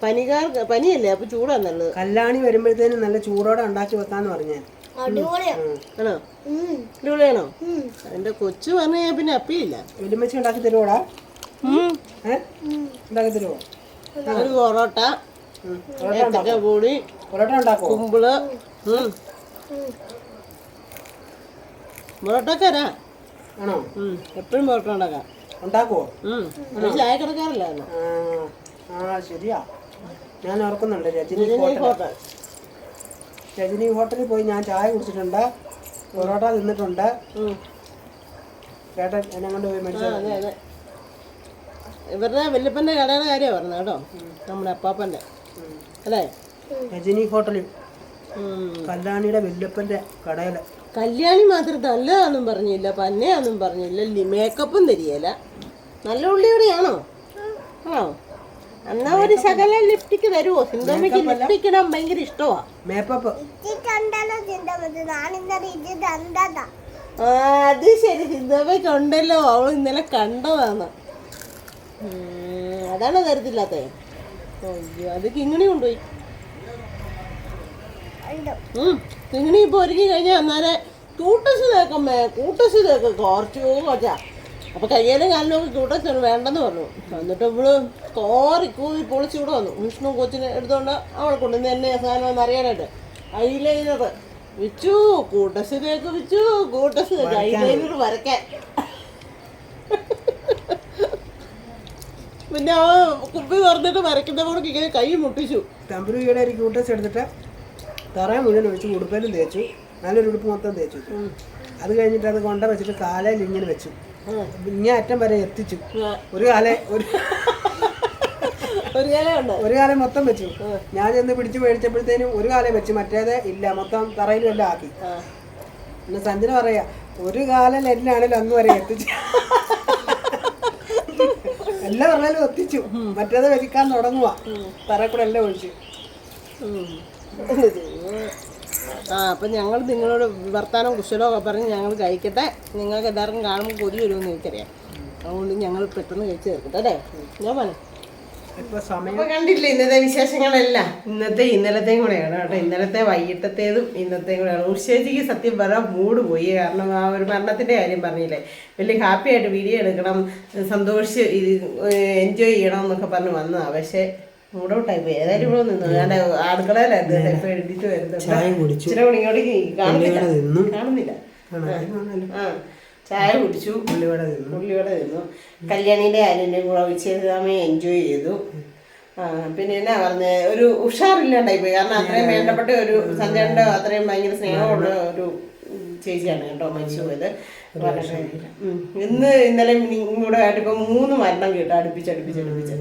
പനികാർ പനിയല്ലേ? അപ്പൊ ചൂടാ നല്ലത്. കല്ലാണി വരുമ്പോഴത്തേനും നല്ല ചൂടോടെ ഉണ്ടാക്കി വെക്കാന്ന് പറഞ്ഞേ. ആണോ. അടിപൊളിയാണോ? എന്റെ കൊച്ചു പറഞ്ഞ കഴിഞ്ഞാൽ പിന്നെ അപ്പിയില്ല. വെല്ലുമ്മച്ചി ഉണ്ടാക്കി തരുവോടാ? ഉണ്ടാക്കി തരുവോ? ഒരു പൊറോട്ട പൊടി പൊറോട്ട ഉണ്ടാക്കോ? കുമ്പിൾ പൊറോട്ടക്കാരാ ആണോ? എപ്പോഴും പൊറോട്ട ഉണ്ടാക്കാം. ഉണ്ടാക്കുവോ? ചായ കിടക്കാറില്ലായിരുന്നു. ആ ശരിയാ. ഞാൻ ഓർക്കുന്നുണ്ട് രജനി ഹോട്ടൽ. രജനി ഹോട്ടലിൽ പോയി ഞാൻ ചായ കുടിച്ചിട്ടുണ്ട്. പൊറോട്ട തിന്നിട്ടുണ്ട്. കേട്ട ചേട്ടൻ എന്നെ കൊണ്ട് പോയി മേടിച്ചത്. ഇവരുടെ വല്യപ്പന്റെ കടയുടെ കാര്യമാണ് പറഞ്ഞത് കേട്ടോ. നമ്മുടെ അപ്പാപ്പന്റെ അല്ലേ? രജനി ഹോട്ടലിൽ. കല്ലാണിയുടെ വല്യപ്പന്റെ കടയിൽ. കല്യാണി മാത്രം നല്ലതാണെന്നും പറഞ്ഞില്ല പന്നയാണെന്നും പറഞ്ഞില്ല മേക്കപ്പും തരികയില്ല. നല്ല ഉള്ളിയോടെയാണോ? ആണോ? എന്നാ ഒരു ശകല ലിപ്റ്റിക്ക് തരുമോ സിന്തോമയ്ക്ക് ലിപ്റ്റിക്ക് ഇടാൻ ഭയങ്കര ഇഷ്ടമാ മേക്കപ്പ് അത് ശരി. സിന്തോമയ്ക്ക് ഉണ്ടല്ലോ. അവൾ ഇന്നലെ കണ്ടതാണ്. അതാണ് അതാണോ തരത്തില്ലാത്തേ അയ്യോ അത് കിങ്ങിണി കൊണ്ടുപോയി. പൊരിഞ്ഞു ഇപ്പൊ ഒരുങ്ങി കഴിഞ്ഞാൽ അന്നേരം കൂട്ടസ് തേക്കമ്മേ കൂട്ടസ് തേക്ക് കുറച്ചു കൊച്ചാ അപ്പൊ കയ്യേലും കാലിലും ഒക്കെ കൂട്ടസ് വേണ്ടെന്ന് പറഞ്ഞു. എന്നിട്ട് ഇവൾ കോറി കൂതി പൊളിച്ചു ഇവിടെ വന്നു. വിഷ്ണു കൊച്ചിനെ എടുത്തോണ്ട് അവളെ കൊണ്ട് ഇന്ന് എന്നെ സാധനം ഒന്ന് അറിയാനായിട്ട്. ഐലൈനർ വിച്ചു കൂട്ടസ് തേക്ക് വിച്ചു കൂട്ടസ് തേക്ക്. ഐലൈനർ വരയ്ക്കാൻ. പിന്നെ അവ കുപ്പി തുറന്നിട്ട് വരയ്ക്കുന്ന കൂടെ ഇങ്ങനെ കൈ മുട്ടിച്ചു. തമ്പുരു ഈടെ ഒരു എടുത്തിട്ട് തറ മുഴുവൻ ഒഴിച്ച് ഉടുപ്പേലും തേച്ചു. നല്ലൊരു ഉടുപ്പ് മൊത്തം തേച്ചു. അത് കഴിഞ്ഞിട്ട് അത് കൊണ്ട വെച്ചിട്ട് കാലയിൽ ഇങ്ങനെ വെച്ചു. ഇങ്ങനെ അറ്റം വരെ എത്തിച്ചു. ഒരു കാലേ ഒരു ഒരു ഇലയുണ്ട് ഒരു കാലം മൊത്തം വെച്ചു. ഞാൻ ചെന്ന് പിടിച്ച് മേടിച്ചപ്പോഴത്തേനും ഒരു കാലം വെച്ചു. മറ്റേത് ഇല്ല. മൊത്തം തറയിലും എല്ലാം ആക്കി. പിന്നെ സഞ്ജന പറയാ ഒരു കാലം എല്ലാണേലും അങ്ങ് വരെ എത്തിച്ചു. എല്ലാം പറഞ്ഞാലും എത്തിച്ചു. മറ്റേത് വലിക്കാൻ തുടങ്ങുക തറക്കൂടെ കൂടെ എല്ലാം ഒഴിച്ചു. ആ അപ്പം ഞങ്ങൾ നിങ്ങളോട് വർത്താനം കുശലമൊക്കെ പറഞ്ഞ് ഞങ്ങൾ കഴിക്കട്ടെ. നിങ്ങൾക്ക് എല്ലാവർക്കും കാണുമ്പോൾ കൊതി വരുമെന്ന് എനിക്കറിയാം. അതുകൊണ്ട് ഞങ്ങൾ പെട്ടെന്ന് കഴിച്ച് തീർക്കട്ടെ അല്ലേ? ഞാൻ പറഞ്ഞു. ഇപ്പൊ സമയം അപ്പൊ കണ്ടില്ലേ ഇന്നത്തെ വിശേഷങ്ങളെല്ലാം? ഇന്നത്തെ ഇന്നലത്തെയും കൂടെയാണ് കേട്ടോ. ഇന്നലത്തെ വൈകിട്ടത്തേതും ഇന്നത്തെയും കൂടെയാണ്. ഉഷേജിക്ക് സത്യം പറയാൻ മൂഡ് പോയി. കാരണം ആ ഒരു മരണത്തിന്റെ കാര്യം പറഞ്ഞില്ലേ? വലിയ ഹാപ്പി ആയിട്ട് വീഡിയോ എടുക്കണം സന്തോഷിച്ച് എൻജോയ് ചെയ്യണം എന്നൊക്കെ പറഞ്ഞ് വന്നതാ. പക്ഷെ മൂടൗട്ടായി പോയി ഏതായാലും ഇവിടെ നിന്ന്. ഞാൻ അടുക്കളയിലായിരുന്നു കേട്ടോ ഇപ്പൊ എഴുതിട്ട് വരുന്നത്. ചായ കുടിച്ചു. ഇച്ചിരി കൂടി ഇങ്ങോട്ട് കാണുന്നില്ല ഉള്ളിവട കാണുന്നില്ല. ആ. ചായ കുടിച്ചു. ഉള്ളിവട തിന്നു. ഉള്ളിവട തിന്നു. കല്യാണിന്റെ ആര്യന്റെ കൂടെ വിച്ഛേദമേ എൻജോയ് ചെയ്തു. പിന്നെ എന്നാ പറഞ്ഞ ഒരു ഉഷാറില്ലാണ്ടായി പോയി കാരണം അത്രയും വേണ്ടപ്പെട്ട ഒരു സഞ്ജയന്റെ അത്രയും ഭയങ്കര സ്നേഹമുള്ള ഒരു ചേച്ചിയാണ് കേട്ടോ മരിച്ചു പോയത്. ഇന്ന് ഇന്നലെ ഇങ്ങോട്ട് ആയിട്ട് ഇപ്പൊ മൂന്ന് മരണം കേട്ടോ. അടുപ്പിച്ച് അടുപ്പിച്ച് അടുപ്പിച്ച്.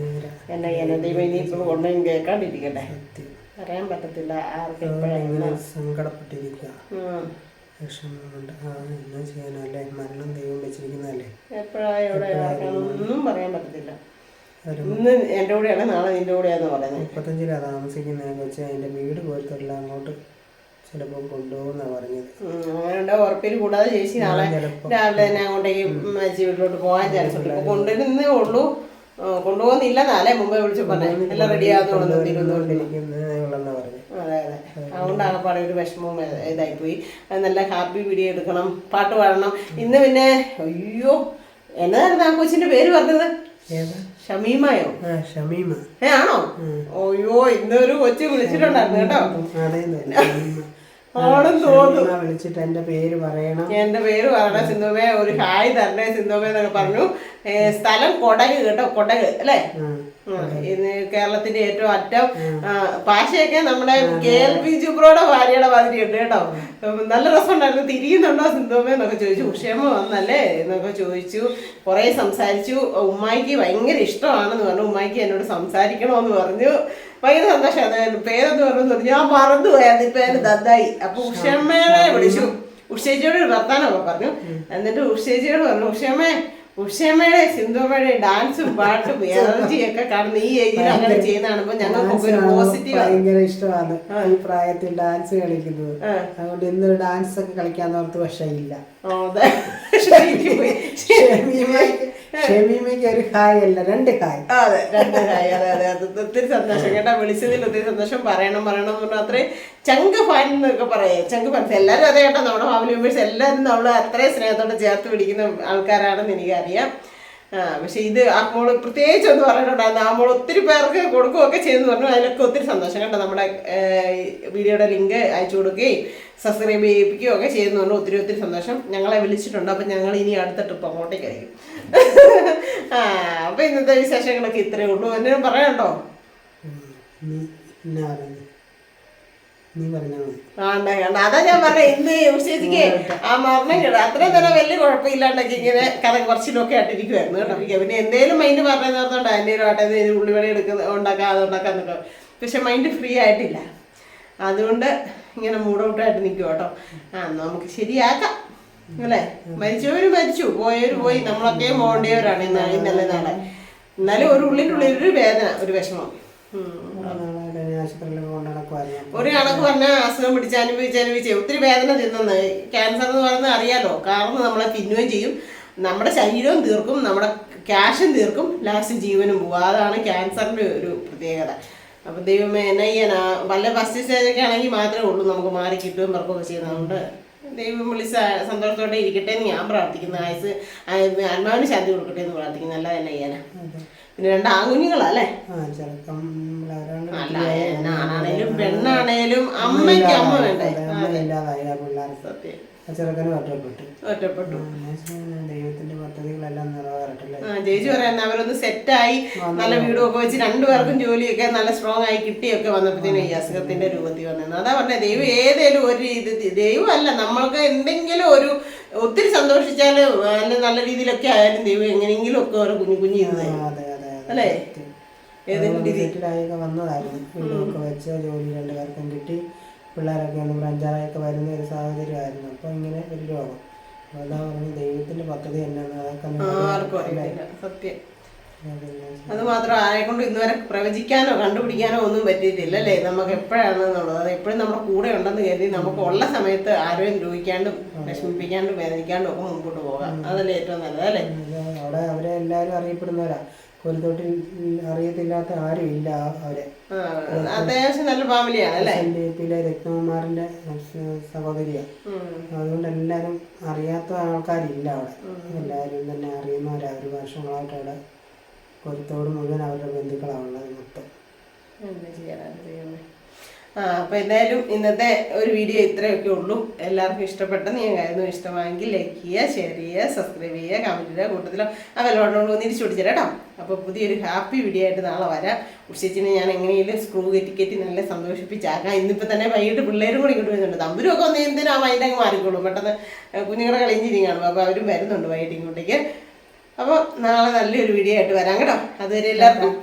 എന്നെ എന്നെ ദൈവം ഇനി ഒന്നും കേൾക്കാണ്ടിരിക്കട്ടെ. പറയാൻ പറ്റത്തില്ല ആർക്ക് ഇങ്ങനെ സങ്കടപ്പെട്ടിരിക്കുക. വിഷമമുണ്ട്. ആ എന്നാ ചെയ്യാനല്ലേ മരണം ദൈവം വെച്ചിരിക്കുന്നതല്ലേ? എപ്പോഴാ എവിടെ ഒന്നും പറയാൻ പറ്റത്തില്ല. ഇന്ന് എന്റെ കൂടെയാണ് നാളെ നിന്റെ കൂടെയാന്ന് പറയുന്നത് മുപ്പത്തഞ്ചിലാണ് താമസിക്കുന്നതെന്ന് വെച്ചാൽ അതിന്റെ വീട് പോലത്തുള്ള അങ്ങോട്ട് ചിലപ്പോൾ കൊണ്ടുപോകുന്നാണ് പറഞ്ഞത്. അങ്ങനെ അങ്ങനെയുണ്ട്? ഉറപ്പിൽ കൂടാതെ ചേച്ചി നാളെ രാവിലെ തന്നെ അങ്ങോട്ടേക്ക് വീട്ടിലോട്ട് പോകാൻ ചാൻസ് ഉണ്ട്. കൊണ്ടുവരുന്നേ ഉള്ളൂ. ആ, കൊണ്ടുപോകുന്നില്ല. നാളെ മുമ്പേ വിളിച്ചു പറഞ്ഞേ. എല്ലാം റെഡി ആകുന്നുള്ളൂ തിരുവനന്തപുരത്ത് ഇരിക്കുന്നതെന്നുള്ളതെന്നാണ് അതെ അതെ. അതുകൊണ്ടാണ് ആകപ്പാടെ ഒരു വിഷമവും ഇതായിപ്പോയി. നല്ല ഹാപ്പി വീഡിയോ എടുക്കണം. പാട്ട് പാടണം. ഇന്ന് പിന്നെ അയ്യോ എന്നതായിരുന്നു ആ കൊച്ചിന്റെ പേര് പറഞ്ഞത്? ഷമീമയോ? ഷമീമ. ഏ ആണോ? അയ്യോ ഇന്നൊരു കൊച്ചു വിളിച്ചിട്ടുണ്ടായിരുന്നു കേട്ടോ. വിളിച്ചിട്ട് എന്റെ പേര് പറയണം. എന്റെ പേര് പറഞ്ഞ സിന്ധുമേ ഒരു ഹായ് തരണേ സിന്ധുമേ എന്നൊക്കെ പറഞ്ഞു. സ്ഥലം കൊടക് കേട്ടോ കൊടക് അല്ലേ? കേരളത്തിന്റെ ഏറ്റവും അറ്റം പാശയൊക്കെ നമ്മുടെ കെ എൽ പി ജുബ്രോയുടെ ഭാര്യയുടെ മാതിരി ഉണ്ട് കേട്ടോ നല്ല രസമുണ്ടായിരുന്നു. തിരിയുന്നുണ്ടോ സിന്ധുമേ എന്നൊക്കെ ചോദിച്ചു. ക്ഷേമ വന്നല്ലേ എന്നൊക്കെ ചോദിച്ചു. കുറെ സംസാരിച്ചു. ഉമ്മായിക്ക് ഭയങ്കര ഇഷ്ടമാണെന്ന് പറഞ്ഞു. ഉമ്മായിക്ക് എന്നോട് സംസാരിക്കണമെന്ന് പറഞ്ഞു. ഭയങ്കര സന്തോഷം. പേരെന്ന് പറഞ്ഞു. ഞാൻ മറന്നു ഇപ്പൊ പേര് ദത്തായി അപ്പൊ ഉഷമ്മേനെ വിളിച്ചു. ഉഷേജിയോട് ഒരു വർത്താനമൊക്കെ പറഞ്ഞു. എന്നിട്ട് ഉഷേജിയോട് പറഞ്ഞു ഉഷമ്മേ ഉഷമ്മയുടെ സിന്ധുമ്മയുടെ ഡാൻസും പാട്ടും <laughs> എനർജിയൊക്കെ ഒക്കെ കാണുന്ന ഈ ഏജിൽ അങ്ങനെ ചെയ്യുന്ന കാണുമ്പോൾ ഞങ്ങൾക്കൊക്കെ ഒരു പോസിറ്റീവ് ഭയങ്കര ഇഷ്ടമാണ്. ഈ പ്രായത്തിൽ ഡാൻസ് കളിക്കുന്നത്. അതുകൊണ്ട് ഇന്നൊരു ഡാൻസ് ഒക്കെ കളിക്കാൻ ഓർത്ത് പക്ഷേ ഇല്ല. <laughs> <laughs> ഷമീമയ്ക്ക് ഒരു ഹായ് അല്ല രണ്ട് ഹായ്. അതെ രണ്ട് ഹായ്. അതെ അതെ അത് ഒത്തിരി സന്തോഷം കേട്ടാ വിളിച്ചതിൽ ഒത്തിരി സന്തോഷം. പറയണം പറയണം എന്ന് പറഞ്ഞാൽ അത്രയും ചങ്ക് ഫാൻ എന്നൊക്കെ പറയാം. ചങ്ക് ഫാൻസ് എല്ലാവരും അതെ കേട്ടോ നമ്മുടെ ഫാമിലി മെമ്പേഴ്സ് എല്ലാവരും നമ്മൾ അത്രയും സ്നേഹത്തോടെ ചേർത്ത് പിടിക്കുന്ന ആൾക്കാരാണെന്ന് എനിക്കറിയാം. പക്ഷെ ഇത് ആ മോൾ പ്രത്യേകിച്ച് ഒന്ന് പറഞ്ഞിട്ടുണ്ടായിരുന്നു ആ മോൾ ഒത്തിരി പേർക്ക് കൊടുക്കുകയൊക്കെ ചെയ്തെന്ന് പറഞ്ഞു. അതിലൊക്കെ ഒത്തിരി സന്തോഷം കേട്ടോ നമ്മുടെ വീഡിയോയുടെ ലിങ്ക് അയച്ചു കൊടുക്കുകയും സബ്സ്ക്രൈബ് ചെയ്യിപ്പിക്കുകയും ഒക്കെ ചെയ്യുന്നു പറഞ്ഞു. ഒത്തിരി ഒത്തിരി സന്തോഷം. ഞങ്ങളെ വിളിച്ചിട്ടുണ്ട്. അപ്പം ഞങ്ങൾ ഇനി അടുത്ത ട്രിപ്പ് അങ്ങോട്ടേക്കായിരിക്കും ആ അപ്പം ഇന്നത്തെ വിശേഷങ്ങളൊക്കെ ഇത്രയേ ഉള്ളൂ. എന്തെങ്കിലും പറയാനുണ്ടോ നീ എന്നാ പറയുന്നത് നീ പറഞ്ഞാൽ മതി ആണ്ട കണ്ട അതാ ഞാൻ പറഞ്ഞ ഇന്ന് ഉച്ചയ്ക്ക് ആ മരണം കേട്ടോ അത്രയും തന്നെ വലിയ കുഴപ്പമില്ലാണ്ടൊക്കെ ഇങ്ങനെ കഥ കുറച്ചിലൊക്കെ ആയിട്ടിരിക്കുവായിരുന്നു കേട്ടോ. പിന്നെ എന്തേലും മൈൻഡ് പറഞ്ഞു നിർത്തോണ്ട് എന്തേലും ആട്ടെ എന്തേലും ഉള്ളിവട എടുക്കുന്ന ഉണ്ടാക്കാം അതുണ്ടാക്കാം എന്നൊക്കെ പക്ഷെ മൈൻഡ് ഫ്രീ ആയിട്ടില്ല. അതുകൊണ്ട് ഇങ്ങനെ മൂഡ് ഔട്ടായിട്ട് നിൽക്കും കേട്ടോ. ആ നമുക്ക് ശരിയാക്കാം. അല്ലേ? മരിച്ചവര് മരിച്ചു പോയവര് പോയി. നമ്മളൊക്കെ പോകേണ്ടവരാണ് ഇന്ന് ഇന്നലെ നാളെ. എന്നാലും ഒരു ഉള്ളിനുള്ളിൽ ഒരു വേദന ഒരു വിഷമം. ഉം. കൊണ്ട് നടക്കുമായിരുന്നു ഒരു കണക്ക് പറഞ്ഞാൽ അസുഖം പിടിച്ച് അനുഭവിച്ച് അനുഭവിച്ച് ഒത്തിരി വേദന തിന്നുന്നത് ക്യാൻസർ എന്ന് പറയുന്നത് അറിയാലോ? കാരണം നമ്മളെ തിന്നുകയും ചെയ്യും. നമ്മുടെ ശരീരവും തീർക്കും നമ്മുടെ ക്യാഷും തീർക്കും ലാസ്റ്റ് ജീവനും പോകും അതാണ് ക്യാൻസറിന്റെ ഒരു പ്രത്യേകത. അപ്പൊ ദൈവമേ എന്നാ ചെയ്യാനാ വല്ല ഫസ്റ്റ് സ്റ്റേജൊക്കെ ആണെങ്കിൽ മാത്രമേ ഉള്ളൂ നമുക്ക് മാറി കിട്ടുകയും പറക്കുകയൊക്കെ ചെയ്യുന്നതുകൊണ്ട്. ദൈവം വിളിച്ച സന്തോഷത്തോടെ ഇരിക്കട്ടെ എന്ന് ഞാൻ പ്രാർത്ഥിക്കുന്നു. ആയുസ് ആത്മാവിന് ശാന്തി കൊടുക്കട്ടെ എന്ന് പ്രാർത്ഥിക്കുന്നു. നല്ലതന്നെ ചെയ്യാനാ പിന്നെ രണ്ട് ആൺകുഞ്ഞുങ്ങളാ അല്ലേ? ആണാണേലും പെണ്ണാണേലും അമ്മയ്ക്ക് അമ്മ വേണ്ടേ? സത്യം. ആ ചെറുക്കനും ഒറ്റപ്പെട്ടു. ഒറ്റപ്പെട്ടു. ആ, ദൈവത്തിന്റെ പദ്ധതികളെല്ലാം നിറവേറട്ടല്ലേ ആ ചേച്ചി പറയുന്ന അവരൊന്ന് സെറ്റായി നല്ല വീടും ഒക്കെ വെച്ച് രണ്ടുപേർക്കും ജോലിയൊക്കെ നല്ല സ്ട്രോങ് ആയി കിട്ടിയൊക്കെ വന്നപ്പോഴത്തേനും ഈ അസുഖത്തിന്റെ രൂപത്തിൽ വന്നത് അതാ പറഞ്ഞത് ദൈവം ഏതേലും ഒരു ഇത് ദൈവമല്ല നമ്മൾക്ക് എന്തെങ്കിലും ഒരു ഒത്തിരി സന്തോഷിച്ചാൽ നല്ല നല്ല രീതിയിലൊക്കെ ആയാലും ദൈവം എങ്ങനെയെങ്കിലും ഒക്കെ ഓരോ കുഞ്ഞു കുഞ്ഞു ഇത് അല്ലേ? ഏതെങ്കിലും സെറ്റിലായൊക്കെ വന്നതായിരുന്നു. വീടൊക്കെ വെച്ച് ജോലി രണ്ടുപേർക്കും കിട്ടി. പിള്ളേരൊക്കെ ഒന്ന് അഞ്ചാറൊക്കെ വരുന്ന ഒരു സാഹചര്യമായിരുന്നു. അപ്പോൾ ഇങ്ങനെ ഒരു രോഗം. അതാ പറഞ്ഞു ദൈവത്തിന്റെ പദ്ധതി തന്നെയാണ്. സത്യം. അത് മാത്രം ആരെ കൊണ്ട് ഇന്നുവരെ പ്രവചിക്കാനോ കണ്ടുപിടിക്കാനോ ഒന്നും പറ്റിയിട്ടില്ല അല്ലേ? നമുക്ക് എപ്പോഴാണെന്നുള്ളത്. അത് എപ്പോഴും നമ്മുടെ കൂടെ ഉണ്ടെന്ന് കരുതി നമുക്ക് ഉള്ള സമയത്ത് ആരോഗ്യം രൂപിക്കാണ്ടും വിഷമിപ്പിക്കാണ്ടും വേദനിക്കാണ്ടും ഒക്കെ മുമ്പോട്ട് പോകാം. അതല്ലേ ഏറ്റവും നല്ലത് അല്ലേ? അവിടെ അവരെ എല്ലാവരും അറിയപ്പെടുന്നവരാ. കൊരുത്തോട്ടിൽ അറിയത്തില്ലാത്ത ആരും ഇല്ല അവരെ പിന്നെ അത്യാവശ്യം നല്ല ഫാമിലിയാണ് അല്ലേ? പിയിലെ രത്നകുമാറിന്റെ സഹോദരിയാണ് അതുകൊണ്ട് എല്ലാവരും അറിയാത്ത ആൾക്കാരില്ല അവിടെ. എല്ലാവരും തന്നെ അറിയുന്നവരാ. ഒരു വർഷങ്ങളായിട്ട് അവിടെ കൊരുത്തോട് മുഴുവൻ അവരുടെ ബന്ധുക്കളാണുള്ളത് മൊത്തം. എന്താ ചെയ്യാനാണ് ദൈവമേ. ആ അപ്പൊ എന്തായാലും ഇന്നത്തെ ഒരു വീഡിയോ ഇത്രയൊക്കെ ഉള്ളൂ. എല്ലാവർക്കും ഇഷ്ടപ്പെട്ട കരുതുന്നു. ഇഷ്ടമായെങ്കിൽ ലൈക്ക് ചെയ്യുക ഷെയർ ചെയ്യുക സബ്സ്ക്രൈബ് ചെയ്യുക കമന്റ് ചെയ്യുക കൂട്ടത്തിലോ ആ വെല്ലോടോട് തിരിച്ചു പിടിച്ചിട്ട് കേട്ടോ. അപ്പോൾ പുതിയൊരു ഹാപ്പി വീഡിയോ ആയിട്ട് നാളെ വരാം. ഉച്ചച്ചിനെ ഞാൻ എങ്ങനെയെങ്കിലും സ്ക്രൂ കെറ്റി കെറ്റി നല്ല സന്തോഷിപ്പിച്ചാക്കാം. ഇന്നിപ്പോൾ തന്നെ വൈകിട്ട് പിള്ളേരും കൂടി ഇങ്ങോട്ട് വരുന്നുണ്ട്. തമ്പുരും ഒക്കെ ഒന്ന് എന്തിനാ മൈൻഡ് അങ്ങ് മാറിക്കോളും? പെട്ടെന്ന് കുഞ്ഞുങ്ങളുടെ കളിഞ്ഞിരിക്കും കാണും. അപ്പോൾ അവരും വരുന്നുണ്ട് വൈകിട്ട് ഇങ്ങോട്ടേക്ക്. അപ്പോൾ നാളെ നല്ലൊരു വീഡിയോ ആയിട്ട് വരാം കേട്ടോ. അതുവരെ എല്ലാവർക്കും